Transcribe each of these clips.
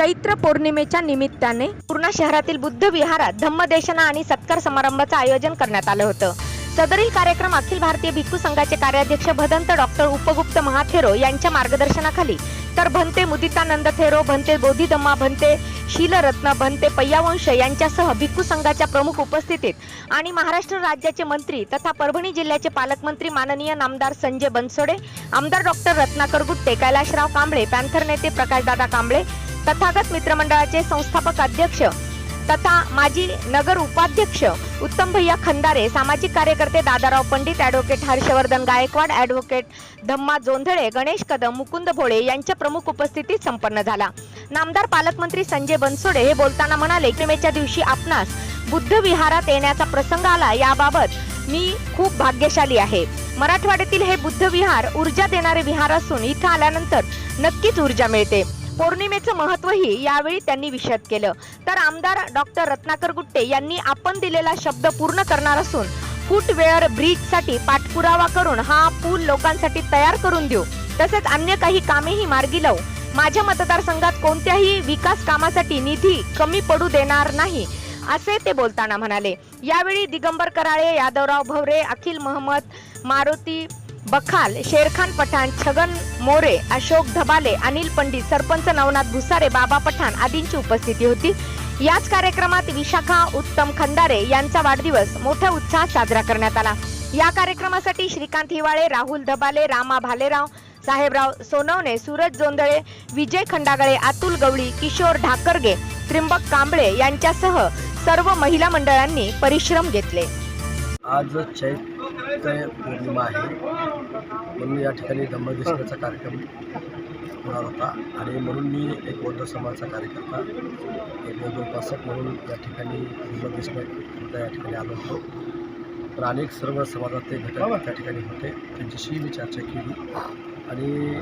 चैत्र पौर्णिमेच्या निमित्ताने पूर्णा शहरातील बुद्ध विहारात धम्मदेशना आणि सत्कार समारंभाचं आयोजन करण्यात आलं होतं. सदरील कार्यक्रम अखिल भारतीय भिक्खू संघाचे कार्याध्यक्ष भदंत डॉक्टर उपगुप्त महाथेरो यांच्या मार्गदर्शनाखाली. तर भंते मुदितानंद थेरो भंते बोधिधम्मा भंते शीलरत्न भंते पय्यावंश यांच्यासह भिक्खू संघाच्या प्रमुख उपस्थितीत आणि महाराष्ट्र राज्याचे मंत्री तथा परभणी जिल्ह्याचे पालकमंत्री माननीय नामदार संजय बनसोडे आमदार डॉक्टर रत्नाकर गुट्टे कैलाशराव कांबळे पॅन्थर नेते प्रकाशदादा कांबळे तथागत मित्रमंडळाचे संस्थापक अध्यक्ष तथा माजी नगर उपाध्यक्ष उत्तम भैया खंदारे सामाजिक कार्यकर्ते दादाराव पंडित ॲडव्होकेट हर्षवर्धन गायकवाड ॲडव्होकेट धम्मा जोंधळे गणेश कदम मुकुंद भोळे यांच्या प्रमुख उपस्थितीत संपन्न झाला. नामदार पालकमंत्री संजय बनसोडे हे बोलताना म्हणाले किमेच्या दिवशी आपणास बुद्ध विहारात येण्याचा प्रसंग आला याबाबत मी खूप भाग्यशाली आहे. मराठवाड्यातील हे बुद्ध विहार ऊर्जा देणारे विहार असून इथं आल्यानंतर नक्कीच ऊर्जा मिळते. पौर्णिमेचं महत्वही यावेळी त्यांनी विषद केलं. तर आमदार डॉक्टर रत्नाकर गुट्टे यांनी आपण दिलेला शब्द पूर्ण करणार असून फुटवेअर ब्रिजसाठी पाठपुरावा करून हा पूल लोकांसाठी तयार करून देऊ. तसेच अन्य काही कामेही मार्गी लावू. माझ्या मतदारसंघात कोणत्याही विकास कामासाठी निधी कमी पडू देणार नाही असे ते बोलताना म्हणाले. यावेळी दिगंबर कराळे यादवराव भवरे अखिल महम्मद मारुती बखाल शेरखान पठाण छगन मोरे अशोक धबाले अनिल पंडित सरपंच नवनाथ भुसारे बाबा पठाण आदींची उपस्थिती होती. याच कार्यक्रमात विशाखा उत्तम खंदारे यांचा वाढदिवस मोठ्या उत्साहात साजरा करण्यात आला. या कार्यक्रमासाठी श्रीकांत हिवाळे राहुल धबाले रामा भालेराव साहेबराव सोनवणे सूरज जोंधळे विजय खंडागळे अतुल गवळी किशोर ढाकरगे त्रिंबक कांबळे यांच्यासह सर्व महिला मंडळांनी परिश्रम घेतले. आज चैत्र पौर्णिमा आहे. म्हणून या ठिकाणी धम्मदेशनाचा कार्यक्रम होणार होता. आणि म्हणून मी एक बौद्ध समाजाचा कार्यकर्ता एक बौद्ध उपासक म्हणून या ठिकाणी धम्मदेशना या ठिकाणी आलो होतो. तर अनेक सर्व समाजातले घटक त्या ठिकाणी होते. त्यांच्याशी मी चर्चा केली. आणि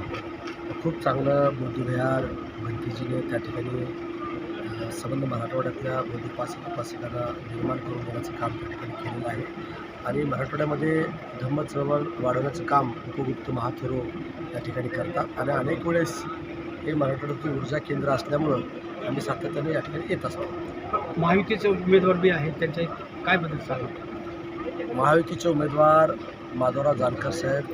खूप चांगलं बुद्धविहार भंतीजीने त्या ठिकाणी संबंध मराठवाड्यातल्या बौद्ध उपासक उपासिकांना निर्माण करून देण्याचं काम त्या ठिकाणी केलेलं आहे. आणि मराठवाड्यामध्ये धम्म चळवळ वाढवण्याचं काम उपगुप्त महाथेरो या ठिकाणी करतात. आणि अनेक वेळेस हे मराठवाड्यातील ऊर्जा केंद्र असल्यामुळं आम्ही सातत्याने या ठिकाणी येत असतो. महायुतीचे उमेदवार बी आहेत त्यांच्या काय बदल सांगा? महायुतीचे उमेदवार माधवराव जानकर साहेब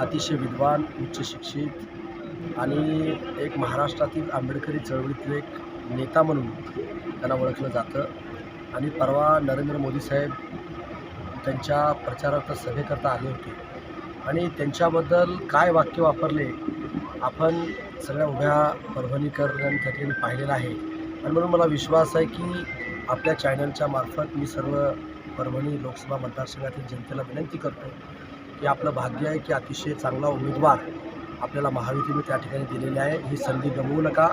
अतिशय विद्वान उच्च शिक्षित आणि एक महाराष्ट्रातील आंबेडकरी चळवळीतील एक नेता म्हणून त्यांना ओळखलं जातं. आणि परवा नरेंद्र मोदी साहेब त्यांच्या प्रचारार्थ सभेकरता आले होते. आणि त्यांच्याबद्दल काय वाक्य वापरले आपण सगळ्या उभ्या परभणीकरांनी त्या ठिकाणी पाहिलेलं आहे. आणि म्हणून मला विश्वास आहे की आपल्या चॅनलच्या मार्फत मी सर्व परभणी लोकसभा मतदारसंघातील जनतेला विनंती करतो की आपलं भाग्य आहे की अतिशय चांगला उमेदवार आपल्याला महायुतीने त्या ठिकाणी दिलेली आहे. ही संधी गमवू नका.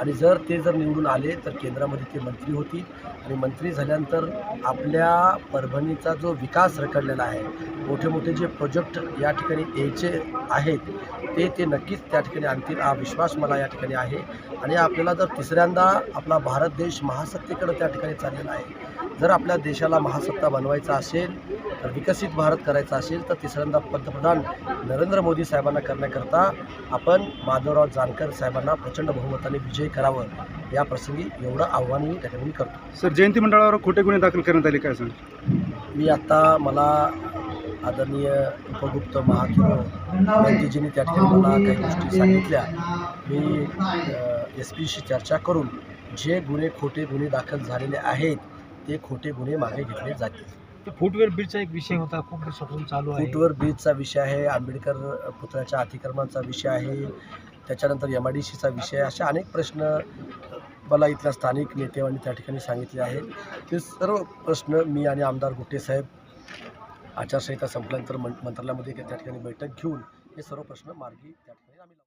आणि जर ते जर निवडून आले तर केंद्रामध्ये ते मंत्री होतील. आणि मंत्री झाल्यानंतर आपल्या परभणीचा जो विकास रखडलेला आहे मोठे मोठे जे प्रोजेक्ट या ठिकाणी यायचे आहेत ते ते नक्कीच त्या ठिकाणी आणतील. हा विश्वास मला या ठिकाणी आहे. आणि आपल्याला जर तिसऱ्यांदा आपला भारत देश महासत्तेकडे त्या ठिकाणी चाललेला आहे जर आपल्या देशाला महासत्ता बनवायचा असेल विकसित भारत करायचा असेल तर तिसऱ्यांदा पंतप्रधान नरेंद्र मोदी साहेबांना करण्याकरता आपण माधवराव जानकर साहेबांना प्रचंड बहुमताने विजयी करावं. या प्रसंगी एवढं आव्हान मी त्या ठिकाणी करतो. सर जयंती मंडळावर खोटे गुन्हे दाखल करण्यात आले काय सांग मी आत्ता मला आदरणीय उपगुप्त महाथुर गांधीजींनी त्या ठिकाणी मला काही गोष्टी सांगितल्या. मी एस पीशी चर्चा करून जे गुन्हे खोटे गुन्हे दाखल झालेले आहेत ते खोटे गुन्हे मागे घेतले जातील. फुटवेअर ब्रिजचा एक विषय होता खूप दिवसापासून चालू आहे. फुटवेअर ब्रिजचा विषय आहे आंबेडकर पुतळ्याच्या अतिक्रमणाचा विषय आहे त्याच्यानंतर एम आय डी सीचा विषय असे अनेक प्रश्न मला इथल्या स्थानिक नेत्यांनी त्या ठिकाणी सांगितले आहे. ते सर्व प्रश्न मी आणि आमदार गुट्टे साहेब आचारसंहिता संपल्यानंतर मंत्रालयामध्ये त्या ठिकाणी बैठक घेऊन हे सर्व प्रश्न मार्गी त्या ठिकाणी आम्ही